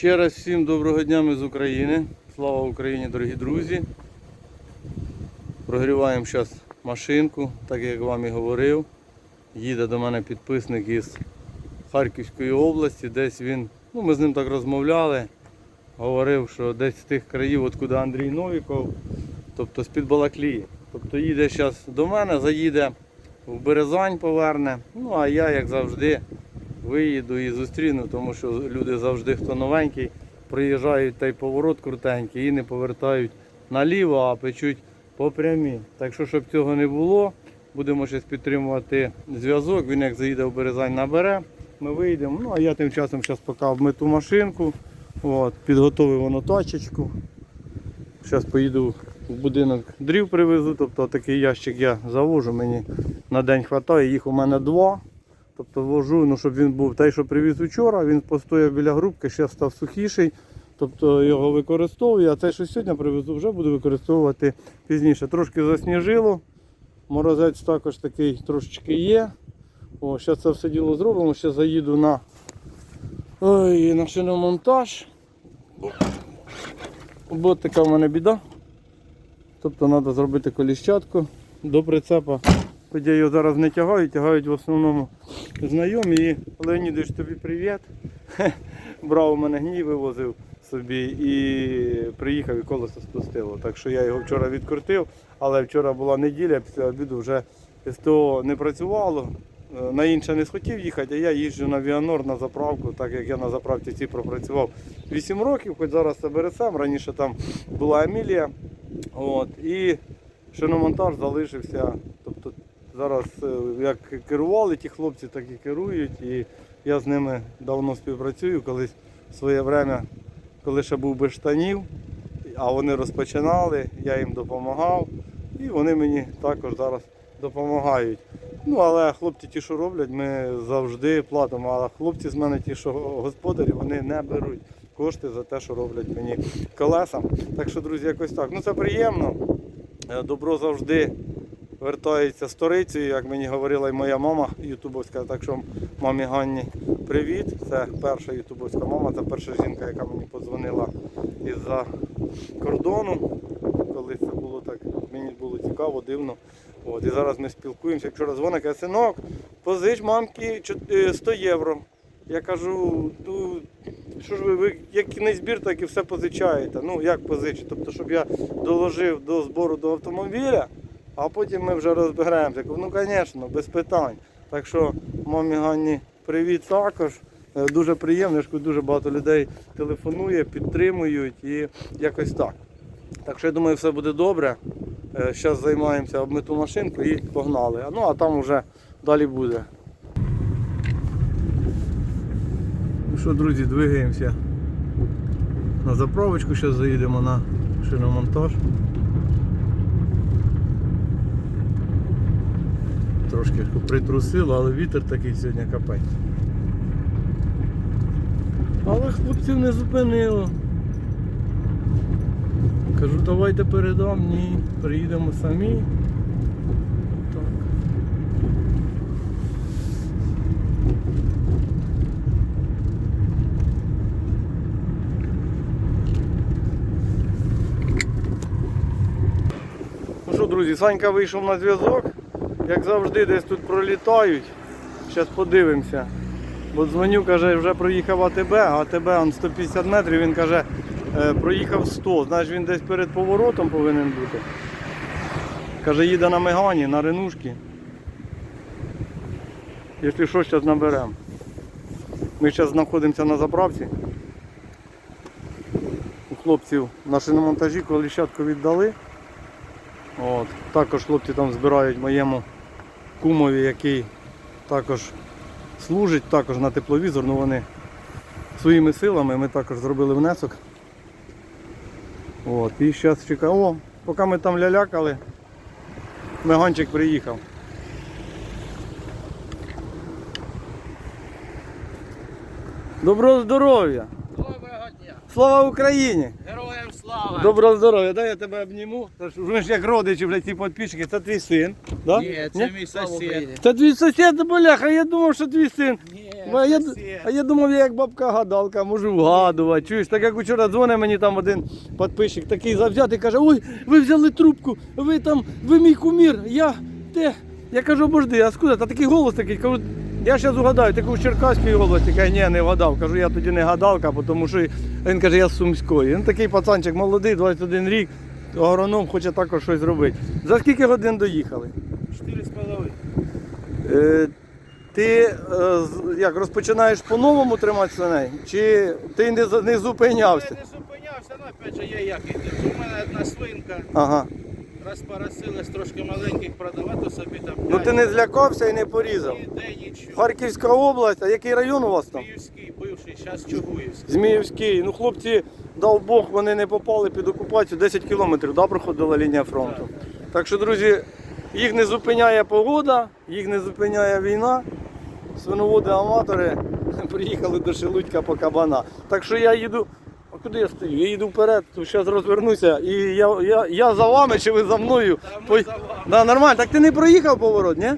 Ще раз всім доброго дня ми з України. Слава Україні, дорогі друзі. Прогріваємо зараз машинку, так як вам і говорив. Їде до мене підписник із Харківської області. Десь він, ну ми з ним так розмовляли. Говорив, що десь з тих країв, откуди Андрій Новіков, тобто з-під Балаклії. Тобто їде зараз до мене, заїде в Березань, поверне. Ну а я, як завжди, виїду і зустріну, тому що люди завжди, хто новенький, приїжджають та й поворот крутенький і не повертають наліво, а печуть по прямій. Так що, щоб цього не було, будемо щось підтримувати зв'язок. Він як заїде в Березань, набере, ми вийдемо. Ну а я тим часом зараз поки вмиту машинку, от, підготовив воно тачечку. Зараз поїду в будинок дрів привезу, тобто такий ящик я завожу, мені на день вистачає, їх у мене два. Тобто вожу, ну, щоб він був той, що привіз вчора, він постояв біля грубки, ще став сухіший. Тобто його використовую, а цей, що сьогодні привезу, вже буду використовувати пізніше. Трошки засніжило. Морозець також такий трошечки є. О, зараз це все діло зробимо. Ще заїду на, Ой, на шиномонтаж. Бо така в мене біда. Тобто треба зробити коліщатку до прицепа. Хоч я його зараз не тягаю, тягають в основному знайомі. І Леонідович, тобі привіт. Брав у мене гній, вивозив собі і приїхав і колесо спустило. Так що я його вчора відкрутив, але вчора була неділя, після обіду вже СТО не працювало. Е, На інше не схотів їхати, а я їжджу на Віанор на заправку, так як я на заправці ці пропрацював 8 років, хоч зараз це бересем, раніше там була Емілія. От, і шиномонтаж залишився. Зараз е, як керували ті хлопці, так і керують. І я з ними давно співпрацюю. Колись в своє время, коли ще був без штанів, а вони розпочинали, я їм допомагав. І вони мені також зараз допомагають. Ну, але хлопці ті, що роблять, ми завжди платимо. А хлопці з мене ті, що господарі, вони не беруть кошти за те, що роблять мені колеса. Так що, друзі, якось так. Ну це приємно. Е, Добро завжди вертається сторицею, як мені говорила і моя мама ютубовська. Так що мамі Ганні привіт. Це перша ютубовська мама, це перша жінка, яка мені подзвонила із-за кордону. Коли це було так, мені було цікаво, дивно. От, і зараз ми спілкуємося. Вчора дзвоник, каже, синок, позич мамки чот- е, 100 євро. Я кажу, ну що ж ви, ви як не збір, так і все позичаєте. Ну як позичити? Тобто, щоб я доложив до збору до автомобіля, а потім ми вже розберемося. Ну, звісно, без питань. Так що мамі Ганні привіт також. Е, Дуже приємно, кажу, дуже багато людей телефонує, підтримують і якось так. Так що я думаю, все буде добре. Зараз займаємося обмиту машинку і погнали. Ну а там вже далі буде. Ну що, друзі, двигаємося на заправочку, зараз заїдемо на шиномонтаж. Трошки притрусило, але вітер такий сьогодні капець. Але хлопців не зупинило. Кажу, давайте передам, ні, приїдемо самі. Ну друзі, Санька вийшов на зв'язок. Як завжди, десь тут пролітають. Зараз подивимося. Бо дзвоню, каже, вже проїхав АТБ, а АТБ он 150 метрів, він каже, е, проїхав 100, значить він десь перед поворотом повинен бути. Каже, їде на Мегані, на Ренушки. Якщо що, зараз наберемо. Ми зараз знаходимося на заправці. У хлопців на шиномонтажі коліщатку віддали. От. Також хлопці там збирають моєму кумові, який також служить, також на тепловізор, ну вони своїми силами ми також зробили внесок. От, і зараз чекаємо. О, поки ми там лялякали, меганчик приїхав. Доброго здоров'я! Доброго дня! Слава Україні! Героям слава! Доброго здоров'я, дай я тебе обніму. Та ж Ви ж як родичі, вже ці підписчики, це твій син. Да? Ні, це мій сусід. Це твій сусід, бляха, я думав, що твій син. Ні, А я, а я думав, я як бабка гадалка, можу вгадувати. Чуєш, так як вчора дзвонить мені там один підписчик, такий завзятий, каже, ой, ви взяли трубку, ви там, ви мій кумір, я те. Я кажу, обожди, а скуда? Та такий голос такий, кажу, я зараз угадаю, ти кажу, з Черкаської області, каже, ні, не вгадав. Кажу, я тоді не гадалка, тому що він каже, я з Сумської. Він такий пацанчик молодий, 21 рік, агроном хоче також щось зробити. За скільки годин доїхали? Чотири з половиною. Е, ти е, як розпочинаєш по-новому тримати свиней? Чи ти не, не Я не зупинявся, ну опять же я як іду. У мене одна свинка, Ага. Розпоросилась трошки маленьких продавати собі там. Ну ти не злякався і не порізав. Ніде нічого. Харківська область, а який район у вас там? Київський, бивший, зараз Чугуївський. Зміївський. Ну хлопці, дав Бог, вони не попали під окупацію. 10 кілометрів да, проходила лінія фронту. Так що, друзі, їх не зупиняє погода, їх не зупиняє війна. Свиноводи аматори приїхали до Шелудька по кабана. Так що я їду. Куди я стою? Я їду вперед, зараз розвернуся. І я, я, я за вами чи ви за мною? Та ми за вами. Да, нормально. Так ти не проїхав поворот, ні?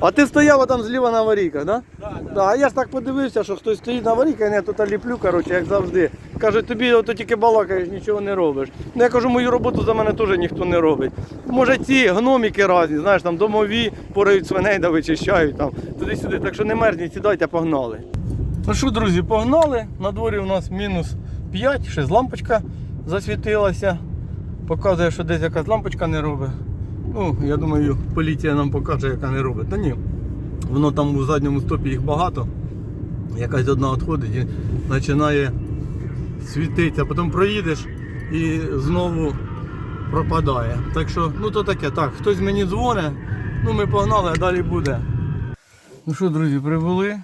А ти стояв там зліва на аварійках, так? Да? Да, да. Да, а я ж так подивився, що хтось стоїть на аварійках, я тут ліплю, коротше, як завжди. Каже, тобі ото тільки балакаєш, нічого не робиш. Ну я кажу, мою роботу за мене теж ніхто не робить. Може ці гноміки різні, знаєш, там домові, порають свиней да вичищають там туди-сюди. Так що не мерзніть, сідайте, погнали. Ну що, друзі, погнали. На дворі у нас мінус 5, ще лампочка засвітилася. Показує, що десь якась лампочка не робить. Ну, я думаю, поліція нам покаже, яка не робить. Та ні. Воно там у задньому стопі їх багато. Якась одна відходить і починає світитися, потім проїдеш і знову пропадає. Так що, ну то таке, так, хтось мені дзвонить, ну ми погнали, а далі буде. Ну що, друзі, прибули.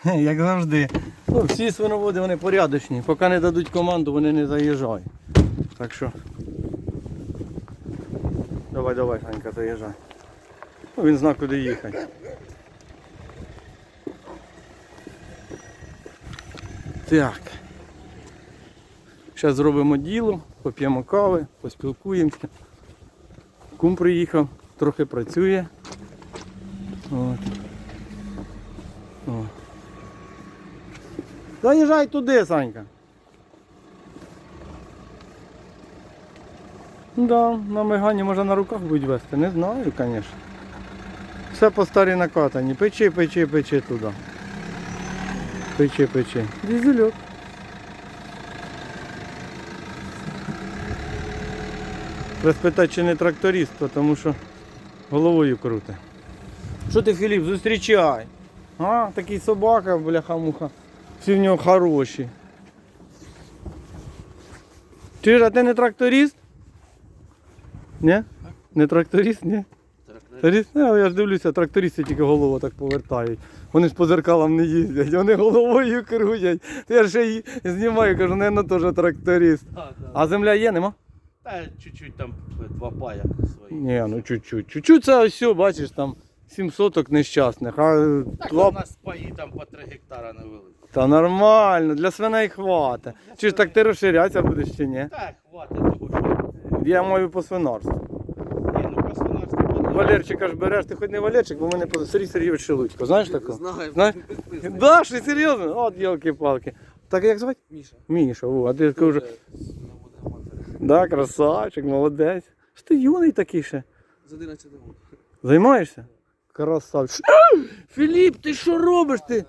Як завжди. Ну, всі свиноводи вони порядочні. Поки не дадуть команду, вони не заїжджають. Так що. Давай, давай, Санька, заїжджай. Ну, він знає, куди їхати. Так. Зараз зробимо діло, поп'ємо кави, поспілкуємося. Кум приїхав, трохи працює. От. О. Заїжджай туди, Санька. Да, на Мегані може на руках будуть вести, не знаю, звісно. Все по старій накатані. Печи, печи, печи туди. Печи, печи. Дізельок. Треба спитати, чи не тракторист, тому що головою круте. Що ти, Філіп, зустрічай? А, такий собака, бляха-муха. Всі в нього хороші. Чи ж, а ти не тракторист? Ні? Не тракторист, ні? Тракторист? Ну, я ж дивлюся, трактористи тільки голову так повертають. Вони ж по зеркалам не їздять, вони головою крутять. Я ще й знімаю, кажу, не теж тракторист. А земля є, нема? Та чуть-чуть там два пая свої. Ні, ну чуть-чуть. Чуть-чуть це ось, все, бачиш, там 7 соток нещасних, а Так два... у нас паї там по 3 гектара невеликі. Та нормально, для свиней хватить. Чи ж так ти розширятися будеш чи ні? Так, хватить того. Я маю по свинарству. Ні, ну по свинарству. Валерчика ж береш, ти хоч не Валерчик, бо в мене по- Сергій Сергійович Шелудько. Знаєш такого? Знаю, Знаєш? підписаний. Да, що серйозно? От ялки-палки. Так як звати? Міша. Міша, о, а ти кажу, Дуже да, красавчик, молодець. Що ти юний такий ще? З 11 років. Займаєшся? Красавчик. Філіп, ти що робиш ти?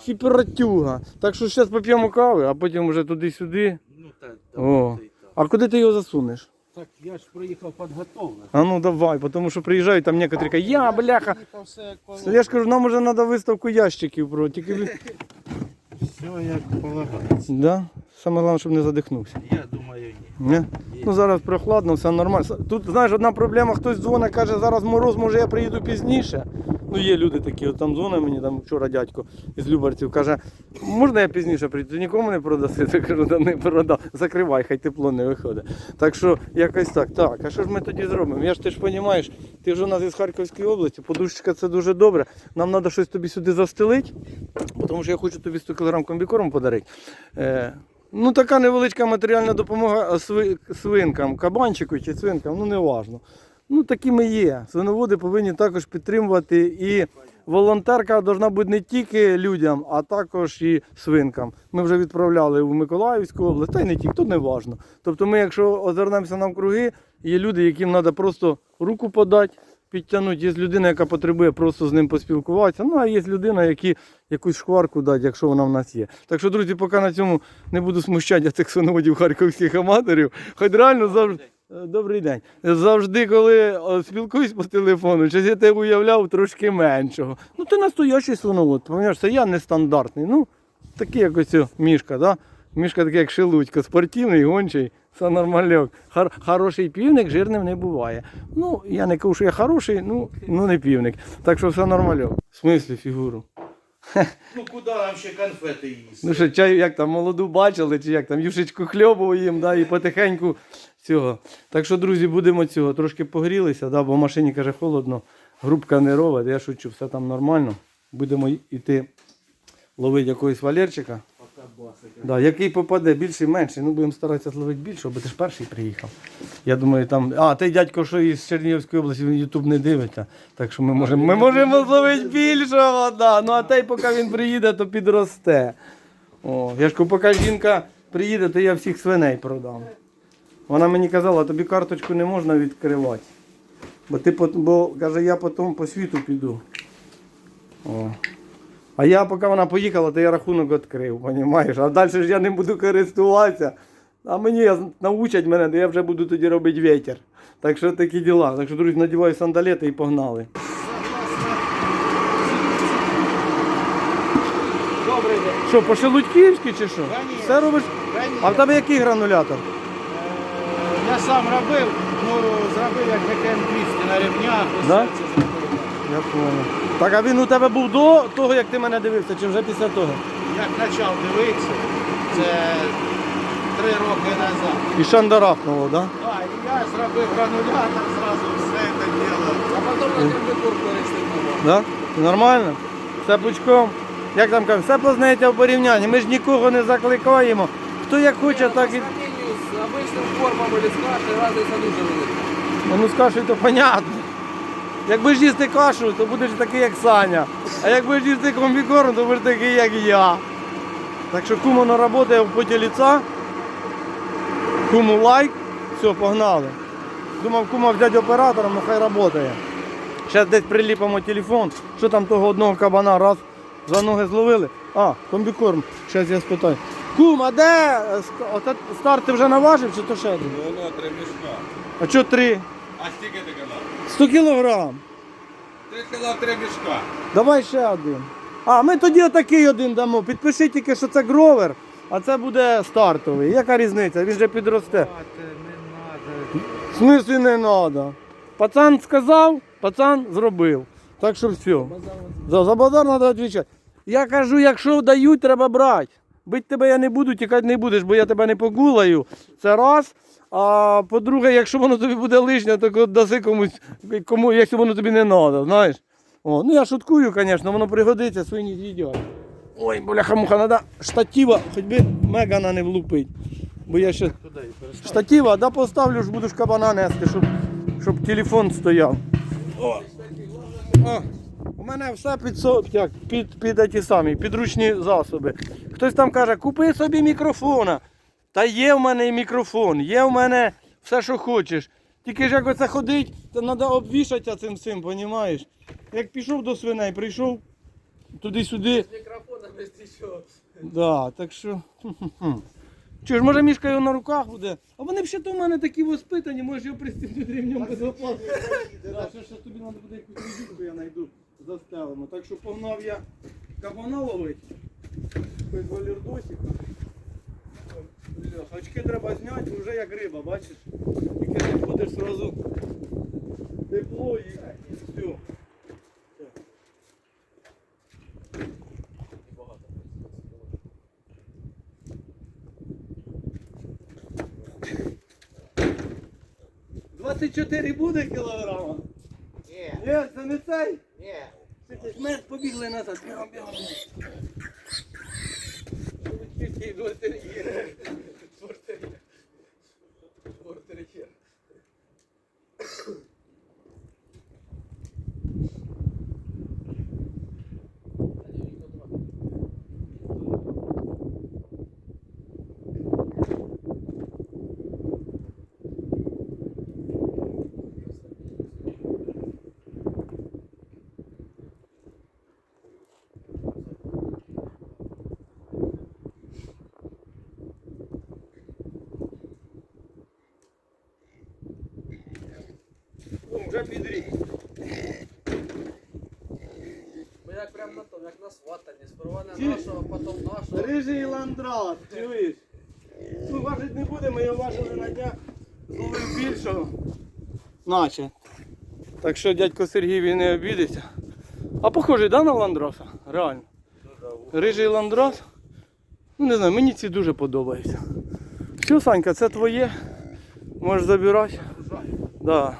Хіператюга. Так що зараз поп'ємо кави, а потім вже туди-сюди. Ну так, О. А куди ти його засунеш? Так, я ж приїхав підготовлений. А ну давай, тому що приїжджають там некоторі кажуть, я бляха. Я ж кажу, нам вже треба виставку ящиків про. Тільки Все як полагається. да? Саме головне, щоб не задихнувся. Я думаю, ні. Ні? Ну зараз прохладно, все нормально. Тут знаєш, одна проблема, хтось дзвонить, каже, зараз мороз, може я приїду пізніше. Ну є люди такі, от там дзвонить мені там вчора дядько із Любарців, каже, можна я пізніше прийду? Ти нікому не продаси? Я кажу, да не продав. Закривай, хай тепло не виходить. Так що якось так. Так, а що ж ми тоді зробимо? Я ж ти ж розумієш, ти ж у нас із Харківської області, подушечка це дуже добре. Нам треба щось тобі сюди застелити, тому що я хочу тобі 100 кг комбікорму подарити. Ну, така невеличка матеріальна допомога свинкам, кабанчику чи свинкам, ну не важно. Ну такі ми є. Свиноводи повинні також підтримувати і волонтерка повинна бути не тільки людям, а також і свинкам. Ми вже відправляли в Миколаївську область, та й не тільки, тут не важно. Тобто ми, якщо озирнемося навкруги, є люди, яким треба просто руку подати, підтягнути. Є людина, яка потребує просто з ним поспілкуватися. Ну, а є людина, які якусь шкварку дати, якщо вона в нас є. Так що, друзі, поки на цьому не буду смущати цих свиноводів харківських аматорів, хоч реально завжди. Е, Добрий день. Завжди, коли спілкуюсь по телефону, щось я тебе уявляв трошки меншого. Ну, ти настоящий свиновод, пам'ятаєш, це я нестандартний. Ну, такий якось мішка, да? Мішка такий, як шелудько, спортивний, гончий, все нормальок. Хар- хороший півник жирним не буває. Ну, я не кажу, що я хороший, ну, ну не півник. Так що все нормальок. В смислі фігуру? Ну куди нам ще конфети їсти? Ну що, чаю, як там молоду бачили, чи як там юшечку хльобу їм, да, і потихеньку цього. Так що, друзі, будемо цього. Трошки погрілися, да, бо в машині каже холодно, грубка не робить, я шучу, все там нормально. Будемо йти ловити якогось валерчика. Да, який попаде, більший, менший. Ну, будемо старатися зловити більше, бо ти ж перший приїхав. Я думаю, там. А, той дядько, що із Чернігівської області, він Ютуб не дивиться. Так що ми можемо, ми можемо зловити більшого, да. Ну а той, поки він приїде, то підросте. О, я ж кажу, поки жінка приїде, то я всіх свиней продам. Вона мені казала, тобі карточку не можна відкривати. Бо ти бо каже, я потім по світу піду. О. А я, поки вона поїхала, то я рахунок відкрив, розумієш? А далі ж я не буду користуватися. А мені научать мене, то я вже буду тоді робити вітер. Так що такі діла. Так що, друзі, надіваю сандалети і погнали. Добрий день. Що, по Шелудьківськи чи що? Все робиш? А в тебе який гранулятор? Я сам робив, ну зробив як ГКМ 200 на ось Да? Я понял. Так, а він у тебе був до того, як ти мене дивився, чи вже після того? Як почав дивитися, це три роки назад. І шандарахнуло, так? Да? А, і я зробив гранулятор, зразу все це діло. А потім на температуру перестигнуло. Да? Нормально? Все пучком. Як там кажуть, все познаєте в порівнянні. Ми ж нікого не закликаємо. Хто як хоче, так і. З обичним з кашею разниця дуже велика. Ну, ну з кашею то понятно. Якби ж їсти кашу, то будеш такий, як Саня. А якби ж їсти комбікорм, то будеш такий, як я. Так що кому на працює в поті ліца. Кому лайк. Все, погнали. Думав, кума взяти оператором, ну хай працює. Зараз десь приліпимо телефон. Що там того одного кабана раз за ноги зловили? А, комбікорм. Зараз я спитаю. Кум, а де оце старт ти вже наважив чи то ще один? Воно три мішка. А що три? А скільки ти казав? 100 кілограм. Ти сказав три мішка. Давай ще один. А, ми тоді отакий один дамо. Підпиши тільки, що це гровер, а це буде стартовий. Яка різниця? Він же підросте. В смислі не треба. Пацан сказав, пацан зробив. Так що все. За, за базар треба відповідати. Я кажу, якщо дають, треба брати. Бить тебе я не буду, тікати не будеш, бо я тебе не погулаю. Це раз. А по-друге, якщо воно тобі буде лишнє, то даси комусь, кому, якщо воно тобі не треба, знаєш. О, ну я шуткую, звісно, воно пригодиться, свині з'їдять. Ой, бляха муха, треба штатива, хоч би мегана не влупить. Бо я ще штатива, да поставлю ж будеш кабана нести, щоб, щоб телефон стояв. О. О. У мене все під, як, під, під ті самі, підручні засоби. Хтось там каже, купи собі мікрофона. Та є в мене і мікрофон, є в мене все, що хочеш. Тільки ж як оце ходить, то треба обвішатися цим всім, розумієш? Як пішов до свиней, прийшов туди-сюди. Мікрофона без нічого. Да, так що. Чи ж може мішка його на руках буде? А вони б ще то в мене такі воспитані, може його пристібнути ремнем безопасно. Да, ще ще тобі треба буде якусь різинку, я знайду, застелимо. Так що погнав я кабана ловити. Без валірдосика. Очки треба зняти, вже як риба, бачиш? Тільки ти будеш зразу тепло і, і все. Двадцять чотири буде кілограма? Ні, Ні, це не цей. ні. Ми побігли назад. Бігом, бігом. Вже підріс. Ми як прям на тому, як на сватанні. Сперва не нашого, потім нашого. Рижий ландрат, чуєш? Ну, важить не буде, ми його важили на днях, зловив більшого. Наче. Так що дядько Сергій він не обідеться. А похожий, да, на ландраса? Реально. Рижий ландрас. Ну не знаю, мені ці дуже подобаються. Все, Санька, це твоє. Можеш забирати. Да.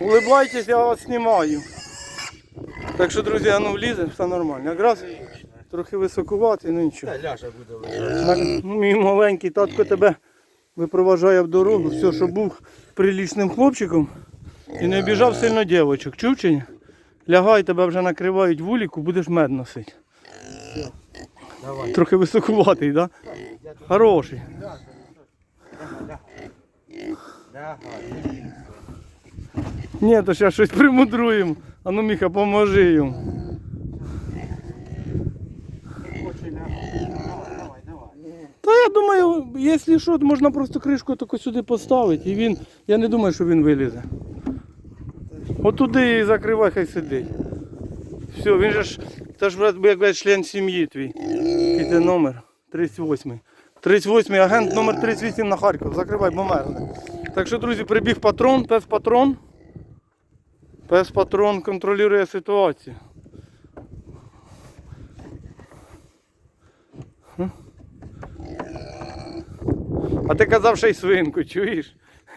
Улыбайтесь, я вас знімаю. Так що, друзі, ну влізе, все нормально. Якраз трохи високуватий, ну нічого. ляжа буде Так, ну, Мій маленький татко тебе випроважає в дорогу, все, щоб був прилічним хлопчиком і не обіжав сильно дівочок. Чув чи ні? Лягай, тебе вже накривають вуліку, будеш мед носити. Давай. Трохи високуватий, так? Да? Хороший. Лягай. Ні, то ще щось примудруємо. А ну Міха, поможи давай. Та я думаю, якщо що, то можна просто кришку таку сюди поставити. І він, я не думаю, що він вилізе. Отуди і закривай, хай сидить. Все, він же ж, це ж брат, як член сім'ї твій. Ти номер? 38. 38 агент номер 38 на Харків. Закривай, бо мерзне. Так що, друзі, прибіг патрон, пес патрон. Пес патрон контролює ситуацію. А ти казав, що й свинку, чуєш?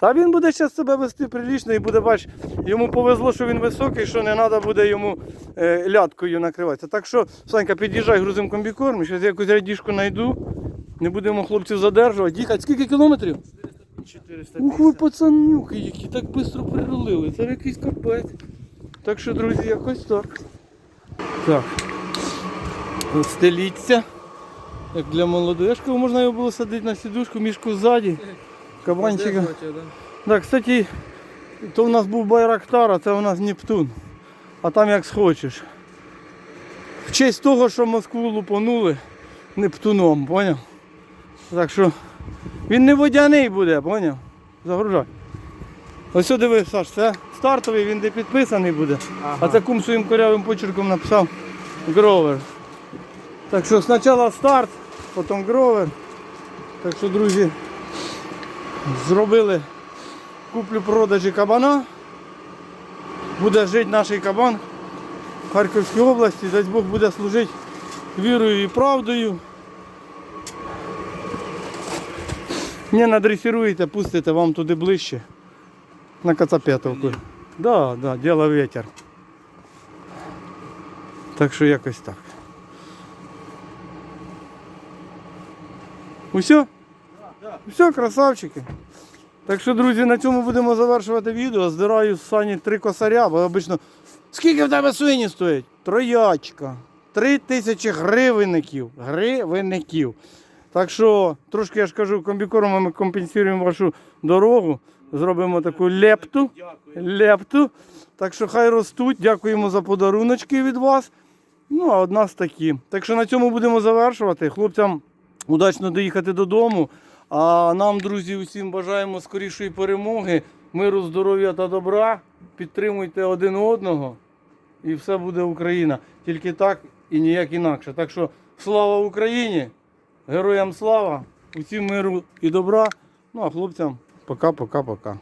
Та він буде зараз себе вести прилічно і буде, бач, йому повезло, що він високий, що не треба буде йому е, ляткою накриватися. Так що, Санька, під'їжджай грузим комбікорм, зараз якусь радіжку знайду. Не будемо хлопців задержувати. Їхати скільки кілометрів? 450. Ух ви пацанюки, які так швидко прирулили. Це якийсь капець. Так що, друзі, якось так. Так. Стеліться. Як для молодежків можна його було садити на сідушку, мішку ззаді. Кабанчика. Так, кстати, то в нас був Байрактар, а це у нас Нептун. А там як схочеш. В честь того, що Москву лупанули Нептуном, поняв? Так що він не водяний буде, поняв? Загружай. Ось сюди диви, Саш, це стартовий, він де підписаний буде. А це кум своїм корявим почерком написав Гровер. Так що спочатку старт, потім Гровер. Так що, друзі, зробили куплю-продажі кабана. Буде жити наш кабан в Харківській області. Дасть Бог буде служити вірою і правдою. Не надресируєте, пустите вам туди ближче. На Кацапетовку. Да, да, діло ветер. Так що якось так. Усьо? Все, красавчики. Так що, друзі, на цьому будемо завершувати відео. Здираю з сані три косаря, бо обично. Скільки в тебе свині стоять? Троячка. Три тисячі гривенників. Гривенників. Так що, трошки я ж кажу, комбікормом ми компенсуємо вашу дорогу. Зробимо таку лепту. Лепту. Так що хай ростуть. Дякуємо за подаруночки від вас. Ну, а од нас такі. Так що на цьому будемо завершувати. Хлопцям удачно доїхати додому. А нам, друзі, усім бажаємо скорішої перемоги, миру, здоров'я та добра. Підтримуйте один одного. І все буде Україна. Тільки так і ніяк інакше. Так що слава Україні! Героям слава! Усім миру і добра. Ну а хлопцям пока-пока-пока.